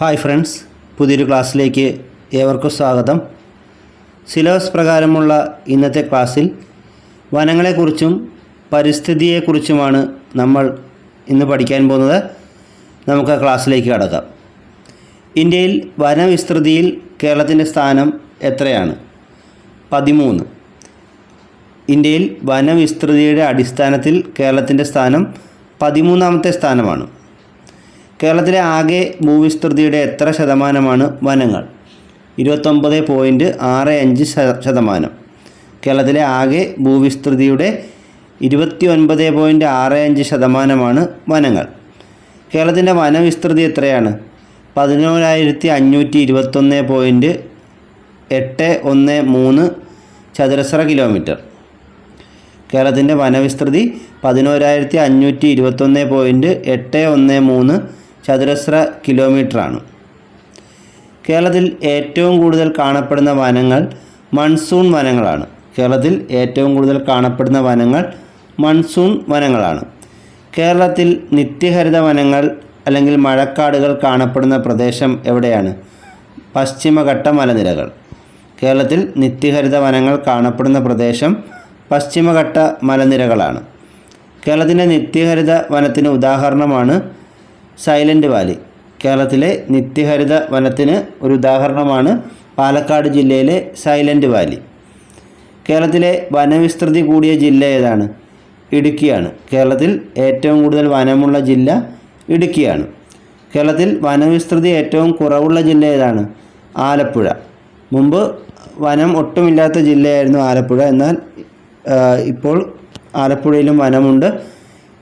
Hi friends പുതിയൊരു ക്ലാസ്സിലേക്ക് ഏവർക്കും സ്വാഗതം. സിലബസ് പ്രകാരമുള്ള ഇന്നത്തെ ക്ലാസ്സിൽ വനങ്ങളെക്കുറിച്ചും പരിസ്ഥിതിയെക്കുറിച്ചുമാണ് നമ്മൾ ഇന്ന് പഠിക്കാൻ പോകുന്നത്. നമുക്ക് ക്ലാസ്സിലേക്ക് കടക്കാം. ഇന്ത്യയിൽ വനവിസ്തൃതിയിൽ കേരളത്തിന്റെ സ്ഥാനം എത്രയാണ്? പതിമൂന്ന്. ഇന്ത്യയിൽ വനവിസ്തൃതിയുടെ അടിസ്ഥാനത്തിൽ കേരളത്തിന്റെ സ്ഥാനം പതിമൂന്നാമത്തെ സ്ഥാനമാണ്. കേരളത്തിലെ ആകെ ഭൂവിസ്തൃതിയുടെ എത്ര ശതമാനമാണ് വനങ്ങൾ? ഇരുപത്തൊമ്പത് പോയിന്റ് ആറ് അഞ്ച് ശത- ശതമാനം. കേരളത്തിലെ ആകെ ഭൂവിസ്തൃതിയുടെ ഇരുപത്തി ഒൻപത് പോയിന്റ് ആറ് അഞ്ച് ശതമാനമാണ് വനങ്ങൾ. കേരളത്തിന്റെ വനവിസ്തൃതി എത്രയാണ്? പതിനോരായിരത്തി അഞ്ഞൂറ്റി ഇരുപത്തൊന്ന് പോയിന്റ് എട്ട് ഒന്ന് മൂന്ന് ചതുരശ്ര കിലോമീറ്റർ. കേരളത്തിന്റെ വനവിസ്തൃതി പതിനോരായിരത്തി അഞ്ഞൂറ്റി ഇരുപത്തൊന്ന് പോയിന്റ് എട്ട് ഒന്ന് മൂന്ന് ചതുരശ്ര കിലോമീറ്ററാണ്. കേരളത്തിൽ ഏറ്റവും കൂടുതൽ കാണപ്പെടുന്ന വനങ്ങൾ മൺസൂൺ വനങ്ങളാണ്. കേരളത്തിൽ ഏറ്റവും കൂടുതൽ കാണപ്പെടുന്ന വനങ്ങൾ മൺസൂൺ വനങ്ങളാണ്. കേരളത്തിൽ നിത്യഹരിത വനങ്ങൾ അല്ലെങ്കിൽ മഴക്കാടുകൾ കാണപ്പെടുന്ന പ്രദേശം എവിടെയാണ്? പശ്ചിമഘട്ട മലനിരകൾ. കേരളത്തിൽ നിത്യഹരിത വനങ്ങൾ കാണപ്പെടുന്ന പ്രദേശം പശ്ചിമഘട്ട മലനിരകളാണ്. കേരളത്തിന്റെ നിത്യഹരിത വനത്തിന് ഉദാഹരണമാണ് സൈലന്റ് വാലി. കേരളത്തിലെ നിത്യഹരിത വനത്തിന് ഒരു ഉദാഹരണമാണ് പാലക്കാട് ജില്ലയിലെ സൈലന്റ് വാലി. കേരളത്തിലെ വനവിസ്തൃതി കൂടിയ ജില്ല ഏതാണ്? ഇടുക്കിയാണ്. കേരളത്തിൽ ഏറ്റവും കൂടുതൽ വനമുള്ള ജില്ല ഇടുക്കിയാണ്. കേരളത്തിൽ വനവിസ്തൃതി ഏറ്റവും കുറവുള്ള ജില്ല ഏതാണ്? ആലപ്പുഴ. മുമ്പ് വനം ഒട്ടുമില്ലാത്ത ജില്ലയായിരുന്നു ആലപ്പുഴ. എന്നാൽ ഇപ്പോൾ ആലപ്പുഴയിലും വനമുണ്ട്.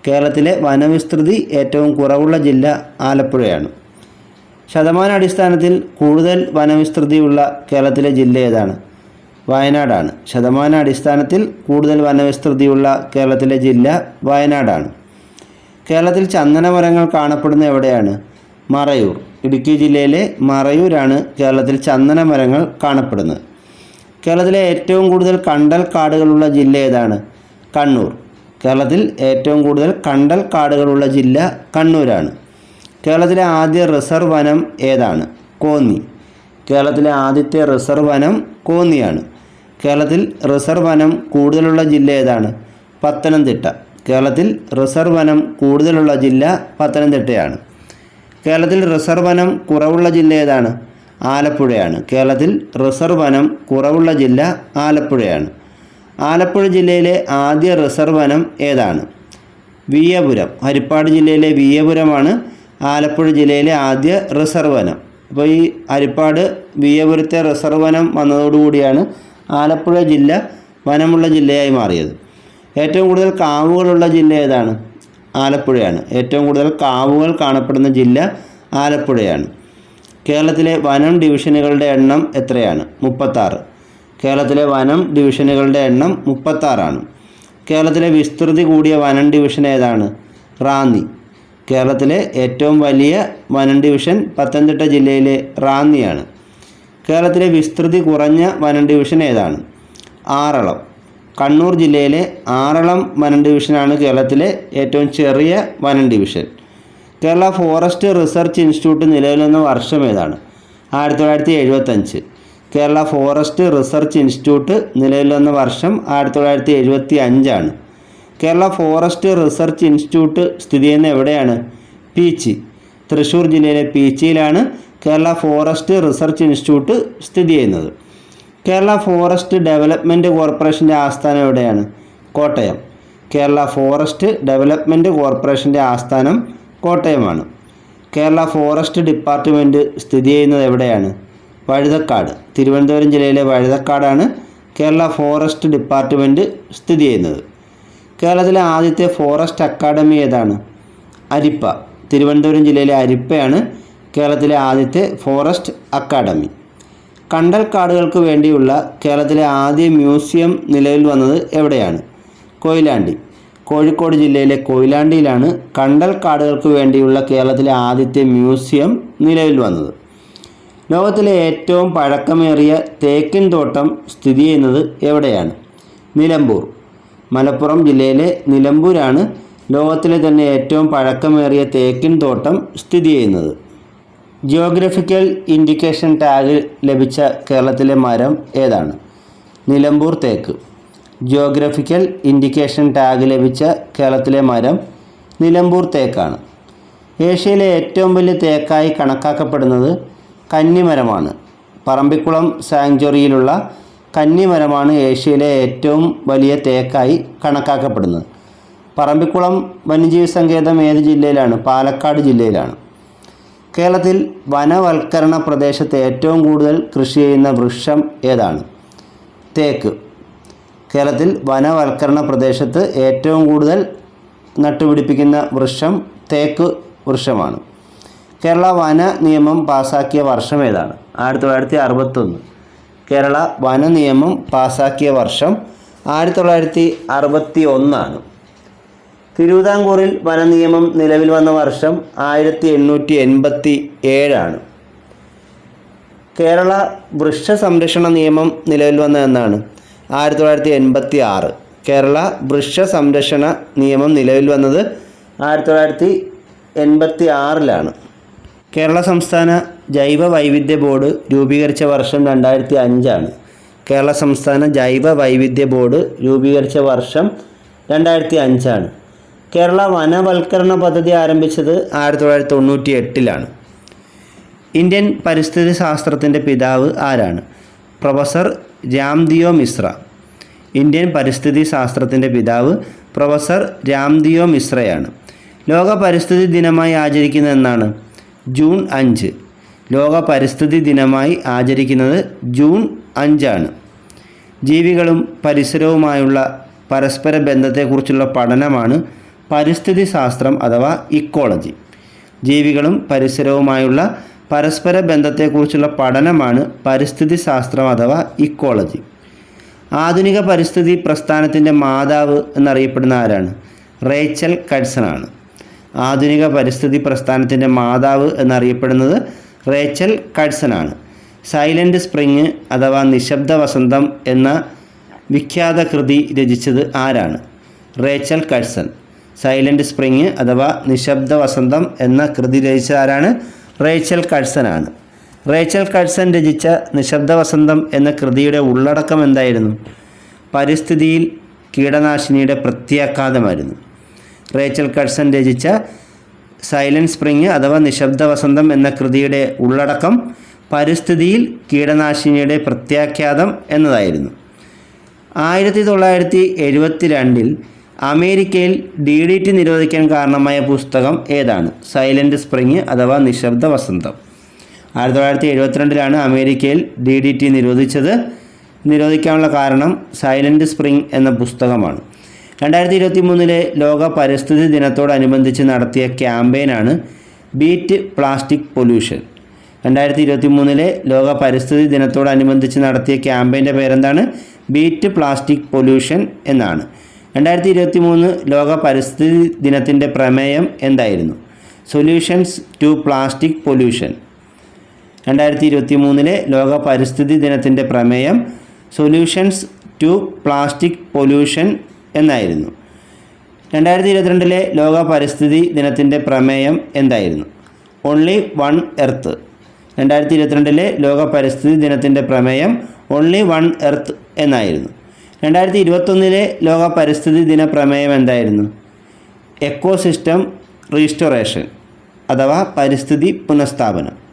കേരളത്തിലെ വനവിസ്തൃതി ഏറ്റവും കുറവുള്ള ജില്ല ആലപ്പുഴയാണ്. ശതമാന അടിസ്ഥാനത്തിൽ കൂടുതൽ വനവിസ്തൃതിയുള്ള കേരളത്തിലെ ജില്ല ഏതാണ്? വയനാടാണ്. ശതമാന അടിസ്ഥാനത്തിൽ കൂടുതൽ വനവിസ്തൃതിയുള്ള കേരളത്തിലെ ജില്ല വയനാടാണ്. കേരളത്തിൽ ചന്ദനമരങ്ങൾ കാണപ്പെടുന്ന എവിടെയാണ്? മറയൂർ. ഇടുക്കി ജില്ലയിലെ മറയൂരാണ് കേരളത്തിൽ ചന്ദനമരങ്ങൾ കാണപ്പെടുന്നത്. കേരളത്തിലെ ഏറ്റവും കൂടുതൽ കണ്ടൽ കാടുകളുള്ള ജില്ല ഏതാണ്? കണ്ണൂർ. കേരളത്തിൽ ഏറ്റവും കൂടുതൽ കണ്ടൽ കാടുകളുള്ള ജില്ല കണ്ണൂരാണ്. കേരളത്തിലെ ആദ്യ റിസർവ് വനം ഏതാണ്? കോന്നി. കേരളത്തിലെ ആദ്യത്തെ റിസർവ് വനം കോന്നിയാണ്. കേരളത്തിൽ റിസർവ് വനം കൂടുതലുള്ള ജില്ല ഏതാണ്? പത്തനംതിട്ട. കേരളത്തിൽ റിസർവ് വനം കൂടുതലുള്ള ജില്ല പത്തനംതിട്ടയാണ്. കേരളത്തിൽ റിസർവ് വനം കുറവുള്ള ജില്ല ഏതാണ്? ആലപ്പുഴയാണ്. കേരളത്തിൽ റിസർവ് വനം കുറവുള്ള ജില്ല ആലപ്പുഴയാണ്. ആലപ്പുഴ ജില്ലയിലെ ആദ്യ റിസർവ് വനം ഏതാണ്? വിയപുരം ഹരിപ്പാട് ജില്ലയിലെ വിയപുരമാണ് ആലപ്പുഴ ജില്ലയിലെ ആദ്യ റിസർവ് വനം. അപ്പോൾ ഈ ഹരിപ്പാട് വിയപുരത്തെ റിസർവ് വനം വന്നതോടുകൂടിയാണ് ആലപ്പുഴ ജില്ല വനമുള്ള ജില്ലയായി മാറിയത്. ഏറ്റവും കൂടുതൽ കാവുകളുള്ള ജില്ല ഏതാണ്? ആലപ്പുഴയാണ്. ഏറ്റവും കൂടുതൽ കാവുകൾ കാണപ്പെടുന്ന ജില്ല ആലപ്പുഴയാണ്. കേരളത്തിലെ വനം ഡിവിഷനുകളുടെ എണ്ണം എത്രയാണ്? മുപ്പത്താറ്. കേരളത്തിലെ വനം ഡിവിഷനുകളുടെ എണ്ണം മുപ്പത്താറാണ്. കേരളത്തിലെ വിസ്തൃതി കൂടിയ വനം ഡിവിഷൻ ഏതാണ്? റാന്നി. കേരളത്തിലെ ഏറ്റവും വലിയ വനം ഡിവിഷൻ പത്തനംതിട്ട ജില്ലയിലെ റാന്നിയാണ്. കേരളത്തിലെ വിസ്തൃതി കുറഞ്ഞ വനം ഡിവിഷൻ ഏതാണ്? ആറളം. കണ്ണൂർ ജില്ലയിലെ ആറളം വനം ഡിവിഷനാണ് കേരളത്തിലെ ഏറ്റവും ചെറിയ വനം division. Kerala forest research institute നിലവിൽ വന്ന വർഷം ഏതാണ്? ആയിരത്തി തൊള്ളായിരത്തി എഴുപത്തഞ്ച്. കേരള ഫോറസ്റ്റ് റിസർച്ച് ഇൻസ്റ്റിറ്റ്യൂട്ട് നിലവിൽ വന്ന വർഷം ആയിരത്തി തൊള്ളായിരത്തി എഴുപത്തി അഞ്ചാണ് കേരള ഫോറസ്റ്റ് റിസർച്ച് ഇൻസ്റ്റിറ്റ്യൂട്ട് സ്ഥിതി ചെയ്യുന്ന എവിടെയാണ്? പീച്ചി. തൃശ്ശൂർ ജില്ലയിലെ പീച്ചിയിലാണ് കേരള ഫോറസ്റ്റ് റിസർച്ച് ഇൻസ്റ്റിറ്റ്യൂട്ട് സ്ഥിതി ചെയ്യുന്നത്. കേരള ഫോറസ്റ്റ് ഡെവലപ്മെന്റ് കോർപ്പറേഷന്റെ ആസ്ഥാനം എവിടെയാണ്? കോട്ടയം. കേരള ഫോറസ്റ്റ് ഡെവലപ്മെന്റ് കോർപ്പറേഷന്റെ ആസ്ഥാനം കോട്ടയമാണ്. കേരള ഫോറസ്റ്റ് ഡിപ്പാർട്ട്മെന്റ് സ്ഥിതി ചെയ്യുന്നത് എവിടെയാണ്? വഴുതക്കാട്. തിരുവനന്തപുരം ജില്ലയിലെ വഴുതക്കാടാണ് കേരള ഫോറസ്റ്റ് ഡിപ്പാർട്ട്മെന്റ് സ്ഥിതി ചെയ്യുന്നത്. കേരളത്തിലെ ആദ്യത്തെ ഫോറസ്റ്റ് അക്കാഡമി ഏതാണ്? അരിപ്പ. തിരുവനന്തപുരം ജില്ലയിലെ അരിപ്പയാണ് കേരളത്തിലെ ആദ്യത്തെ ഫോറസ്റ്റ് അക്കാഡമി. കണ്ടൽ കാടുകൾക്ക് വേണ്ടിയുള്ള കേരളത്തിലെ ആദ്യ മ്യൂസിയം നിലവിൽ വന്നത് എവിടെയാണ്? കൊയിലാണ്ടി. കോഴിക്കോട് ജില്ലയിലെ കൊയിലാണ്ടിയിലാണ് കണ്ടൽ കാടുകൾക്ക് വേണ്ടിയുള്ള കേരളത്തിലെ ആദ്യത്തെ മ്യൂസിയം നിലവിൽ വന്നത്. ലോകത്തിലെ ഏറ്റവും പഴക്കമേറിയ തേക്കിൻ തോട്ടം സ്ഥിതി ചെയ്യുന്നത് എവിടെയാണ്? നിലമ്പൂർ. മലപ്പുറം ജില്ലയിലെ നിലമ്പൂരാണ് ലോകത്തിലെ തന്നെ ഏറ്റവും പഴക്കമേറിയ തേക്കിൻ തോട്ടം സ്ഥിതി ചെയ്യുന്നത്. ജിയോഗ്രഫിക്കൽ ഇൻഡിക്കേഷൻ ടാഗ് ലഭിച്ച കേരളത്തിലെ മരം ഏതാണ്? നിലമ്പൂർ തേക്ക്. ജിയോഗ്രഫിക്കൽ ഇൻഡിക്കേഷൻ ടാഗ് ലഭിച്ച കേരളത്തിലെ മരം നിലമ്പൂർ തേക്കാണ്. ഏഷ്യയിലെ ഏറ്റവും വലിയ തേക്കായി കണക്കാക്കപ്പെടുന്നത് കന്നിമരമാണ്. പറമ്പിക്കുളം സാങ്ച്വറിയിലുള്ള കന്നിമരമാണ് ഏഷ്യയിലെ ഏറ്റവും വലിയ തേക്കായി കണക്കാക്കപ്പെടുന്നത്. പറമ്പിക്കുളം വന്യജീവി സങ്കേതം ഏത് ജില്ലയിലാണ്? പാലക്കാട് ജില്ലയിലാണ്. കേരളത്തിൽ വനവൽക്കരണ പ്രദേശത്ത് ഏറ്റവും കൂടുതൽ കൃഷി ചെയ്യുന്ന വൃക്ഷം ഏതാണ്? തേക്ക്. കേരളത്തിൽ വനവൽക്കരണ പ്രദേശത്ത് ഏറ്റവും കൂടുതൽ നട്ടുപിടിപ്പിക്കുന്ന വൃക്ഷം തേക്ക് വൃക്ഷമാണ്. കേരള വന നിയമം പാസാക്കിയ വർഷം ഏതാണ്? ആയിരത്തി തൊള്ളായിരത്തി അറുപത്തൊന്ന്. കേരള വന നിയമം പാസാക്കിയ വർഷം ആയിരത്തി തൊള്ളായിരത്തി അറുപത്തി ഒന്നാണ് തിരുവിതാംകൂറിൽ വന നിയമം നിലവിൽ വന്ന വർഷം ആയിരത്തി എണ്ണൂറ്റി എൺപത്തി ഏഴാണ് കേരള വൃക്ഷ സംരക്ഷണ നിയമം നിലവിൽ വന്ന എന്നാണ്? ആയിരത്തി തൊള്ളായിരത്തി എൺപത്തി ആറ് കേരള വൃക്ഷ സംരക്ഷണ നിയമം നിലവിൽ വന്നത് ആയിരത്തി തൊള്ളായിരത്തി എൺപത്തി ആറിലാണ് കേരള സംസ്ഥാന ജൈവ വൈവിധ്യ ബോർഡ് രൂപീകരിച്ച വർഷം രണ്ടായിരത്തി അഞ്ചാണ് കേരള സംസ്ഥാന ജൈവ വൈവിധ്യ ബോർഡ് രൂപീകരിച്ച വർഷം രണ്ടായിരത്തി അഞ്ചാണ് കേരള വനവൽക്കരണ പദ്ധതി ആരംഭിച്ചത് ആയിരത്തി തൊള്ളായിരത്തി തൊണ്ണൂറ്റി എട്ടിലാണ് ഇന്ത്യൻ പരിസ്ഥിതി ശാസ്ത്രത്തിന്റെ പിതാവ് ആരാണ്? പ്രൊഫസർ രാംദിയോ മിശ്ര. ഇന്ത്യൻ പരിസ്ഥിതി ശാസ്ത്രത്തിന്റെ പിതാവ് പ്രൊഫസർ രാംദിയോ മിശ്രയാണ്. ലോക പരിസ്ഥിതി ദിനമായി ആചരിക്കുന്ന എന്നാണ് ജൂൺ അഞ്ച്. ലോക പരിസ്ഥിതി ദിനമായി ആചരിക്കുന്നത് ജൂൺ അഞ്ചാണ്. ജീവികളും പരിസരവുമായുള്ള പരസ്പര ബന്ധത്തെക്കുറിച്ചുള്ള പഠനമാണ് പരിസ്ഥിതി ശാസ്ത്രം അഥവാ ഇക്കോളജി. ജീവികളും പരിസരവുമായുള്ള പരസ്പര ബന്ധത്തെക്കുറിച്ചുള്ള പഠനമാണ് പരിസ്ഥിതി ശാസ്ത്രം അഥവാ ഇക്കോളജി. ആധുനിക പരിസ്ഥിതി പ്രസ്ഥാനത്തിന്റെ മാതാവ് എന്നറിയപ്പെടുന്ന ആരാണ്? റേച്ചൽ കഡ്സൺ ആണ്. ആധുനിക പരിസ്ഥിതി പ്രസ്ഥാനത്തിന്റെ മാതാവ് എന്നറിയപ്പെടുന്നത് റേച്ചൽ കഡ്സൺ ആണ് സൈലന്റ് സ്പ്രിങ് അഥവാ നിശബ്ദ വസന്തം എന്ന വിഖ്യാത കൃതി രചിച്ചത് ആരാണ്? റേച്ചൽ കഡ്സൺ. സൈലന്റ് സ്പ്രിങ് അഥവാ നിശബ്ദ വസന്തം എന്ന കൃതി രചിച്ച ആരാണ്? റേച്ചൽ കഡ്സൺ ആണ് റേച്ചൽ കഡ്സൺ രചിച്ച നിശബ്ദ വസന്തം എന്ന കൃതിയുടെ ഉള്ളടക്കം എന്തായിരുന്നു? പരിസ്ഥിതിയിൽ കീടനാശിനിയുടെ പ്രത്യാഘാതമായിരുന്നു. റേച്ചൽ കഡ്സൺ രചിച്ച സൈലന്റ് സ്പ്രിങ് അഥവാ നിശബ്ദ വസന്തം എന്ന കൃതിയുടെ ഉള്ളടക്കം പരിസ്ഥിതിയിൽ കീടനാശിനിയുടെ പ്രത്യാഖ്യാതം എന്നതായിരുന്നു. ആയിരത്തി തൊള്ളായിരത്തി എഴുപത്തി രണ്ടിൽ അമേരിക്കയിൽ ഡി ഡി ടി നിരോധിക്കാൻ കാരണമായ പുസ്തകം ഏതാണ്? സൈലന്റ് സ്പ്രിങ് അഥവാ നിശബ്ദ വസന്തം. ആയിരത്തി തൊള്ളായിരത്തി എഴുപത്തിരണ്ടിലാണ് അമേരിക്കയിൽ ഡി ഡി ടി നിരോധിച്ചത്. നിരോധിക്കാനുള്ള കാരണം സൈലന്റ് സ്പ്രിങ് എന്ന പുസ്തകമാണ്. രണ്ടായിരത്തി ഇരുപത്തി മൂന്നിലെ ലോക പരിസ്ഥിതി ദിനത്തോടനുബന്ധിച്ച് നടത്തിയ ക്യാമ്പയിനാണ് ബീറ്റ് പ്ലാസ്റ്റിക് പൊല്യൂഷൻ. രണ്ടായിരത്തി ഇരുപത്തി മൂന്നിലെ ലോക പരിസ്ഥിതി ദിനത്തോടനുബന്ധിച്ച് നടത്തിയ ക്യാമ്പയിന്റെ പേരെന്താണ്? ബീറ്റ് പ്ലാസ്റ്റിക് പൊല്യൂഷൻ എന്നാണ്. രണ്ടായിരത്തി ഇരുപത്തി മൂന്ന് ലോക പരിസ്ഥിതി ദിനത്തിന്റെ പ്രമേയം എന്തായിരുന്നു? Solutions to plastic pollution. രണ്ടായിരത്തി ഇരുപത്തി മൂന്നിലെ ലോക പരിസ്ഥിതി ദിനത്തിന്റെ പ്രമേയം സൊല്യൂഷൻസ് ടു പ്ലാസ്റ്റിക് പൊല്യൂഷൻ എന്നായിരുന്നു. രണ്ടായിരത്തി ഇരുപത്തിരണ്ടിലെ ലോക പരിസ്ഥിതി ദിനത്തിന്റെ പ്രമേയം എന്തായിരുന്നു? ഓൺലി വൺ എർത്ത് രണ്ടായിരത്തി ഇരുപത്തിരണ്ടിലെ ലോക പരിസ്ഥിതി ദിനത്തിന്റെ പ്രമേയം ഓൺലി വൺ എർത്ത് എന്നായിരുന്നു. രണ്ടായിരത്തി ഇരുപത്തൊന്നിലെ ലോക പരിസ്ഥിതി ദിന പ്രമേയം എന്തായിരുന്നു? എക്കോസിസ്റ്റം റീസ്റ്റോറേഷൻ അഥവാ പരിസ്ഥിതി പുനഃസ്ഥാപനം.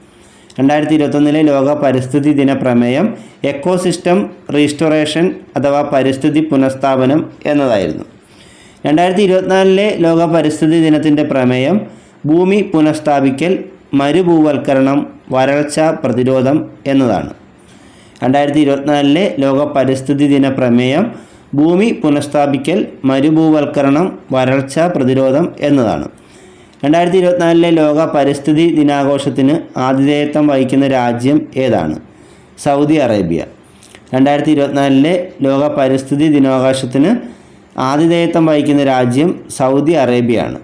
രണ്ടായിരത്തി ഇരുപത്തൊന്നിലെ ലോക പരിസ്ഥിതി ദിന പ്രമേയം എക്കോസിസ്റ്റം റീസ്റ്റോറേഷൻ അഥവാ പരിസ്ഥിതി പുനഃസ്ഥാപനം എന്നതായിരുന്നു. രണ്ടായിരത്തി ഇരുപത്തിനാലിലെ ലോക പരിസ്ഥിതി ദിനത്തിന്റെ പ്രമേയം ഭൂമി പുനഃസ്ഥാപിക്കൽ മരുഭൂവൽക്കരണം വരൾച്ച പ്രതിരോധം എന്നതാണ്. രണ്ടായിരത്തി ഇരുപത്തിനാലിലെ ലോക പരിസ്ഥിതി ദിന പ്രമേയം ഭൂമി പുനഃസ്ഥാപിക്കൽ മരുഭൂവൽക്കരണം വരൾച്ച പ്രതിരോധം എന്നതാണ്. രണ്ടായിരത്തി ഇരുപത്തിനാലിലെ ലോക പരിസ്ഥിതി ദിനാഘോഷത്തിന് ആതിഥേയത്വം വഹിക്കുന്ന രാജ്യം ഏതാണ്? Saudi Arabia. രണ്ടായിരത്തി ഇരുപത്തിനാലിലെ ലോക പരിസ്ഥിതി ദിനാഘോഷത്തിന് ആതിഥേയത്വം വഹിക്കുന്ന രാജ്യം സൗദി അറേബ്യയാണ്.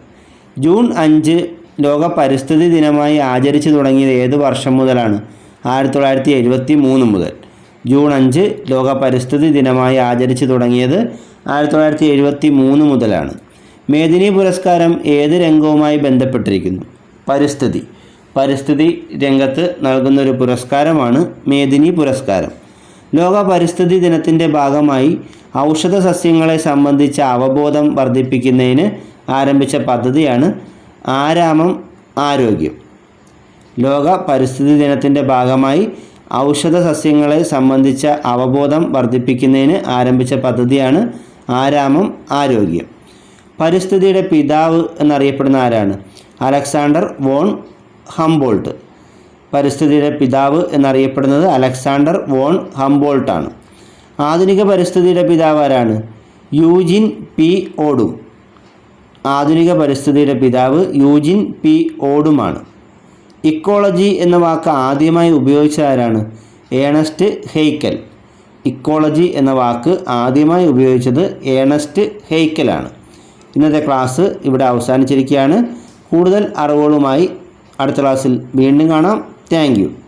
ജൂൺ അഞ്ച് ലോക പരിസ്ഥിതി ദിനമായി ആചരിച്ചു തുടങ്ങിയത് ഏത് വർഷം മുതലാണ്? ആയിരത്തി തൊള്ളായിരത്തി എഴുപത്തി മൂന്ന് മുതൽ. ജൂൺ അഞ്ച് ലോക പരിസ്ഥിതി ദിനമായി ആചരിച്ചു തുടങ്ങിയത് ആയിരത്തി തൊള്ളായിരത്തി എഴുപത്തി മൂന്ന് മുതലാണ്. മേദിനി പുരസ്കാരം ഏത് രംഗവുമായി ബന്ധപ്പെട്ടിരിക്കുന്നു? പരിസ്ഥിതി. പരിസ്ഥിതി രംഗത്ത് നൽകുന്ന ഒരു പുരസ്കാരമാണ് മേദിനി പുരസ്കാരം. ലോക പരിസ്ഥിതി ദിനത്തിന്റെ ഭാഗമായി ഔഷധ സസ്യങ്ങളെ സംബന്ധിച്ച അവബോധം വർദ്ധിപ്പിക്കുന്നതിന് ആരംഭിച്ച പദ്ധതിയാണ് ആരാമം ആരോഗ്യം. ലോക പരിസ്ഥിതി ദിനത്തിന്റെ ഭാഗമായി ഔഷധ സസ്യങ്ങളെ സംബന്ധിച്ച അവബോധം വർദ്ധിപ്പിക്കുന്നതിന് ആരംഭിച്ച പദ്ധതിയാണ് ആരാമം ആരോഗ്യം. പരിസ്ഥിതിയുടെ പിതാവ് എന്നറിയപ്പെടുന്ന ആരാണ്? Alexander von Humboldt. പരിസ്ഥിതിയുടെ പിതാവ് എന്നറിയപ്പെടുന്നത് അലക്സാണ്ടർ വോൺ ഹംബോൾട്ട് ആണ് ആധുനിക പരിസ്ഥിതിയുടെ പിതാവ് ആരാണ്? Eugene P Odum. ആധുനിക പരിസ്ഥിതിയുടെ പിതാവ് യൂജിൻ പി ഓടുമാണ് ഇക്കോളജി എന്ന വാക്ക് ആദ്യമായി ഉപയോഗിച്ച ആരാണ്? ഏണസ്റ്റ് ഹെയ്ക്കൽ. ഇക്കോളജി എന്ന വാക്ക് ആദ്യമായി ഉപയോഗിച്ചത് ഏണസ്റ്റ് ഹെയ്ക്കലാണ്. ഇന്നത്തെ ക്ലാസ് ഇവിടെ അവസാനിച്ചിരിക്കുകയാണ്. കൂടുതൽ അറിവുകളുമായി അടുത്ത ക്ലാസ്സിൽ വീണ്ടും കാണാം. താങ്ക്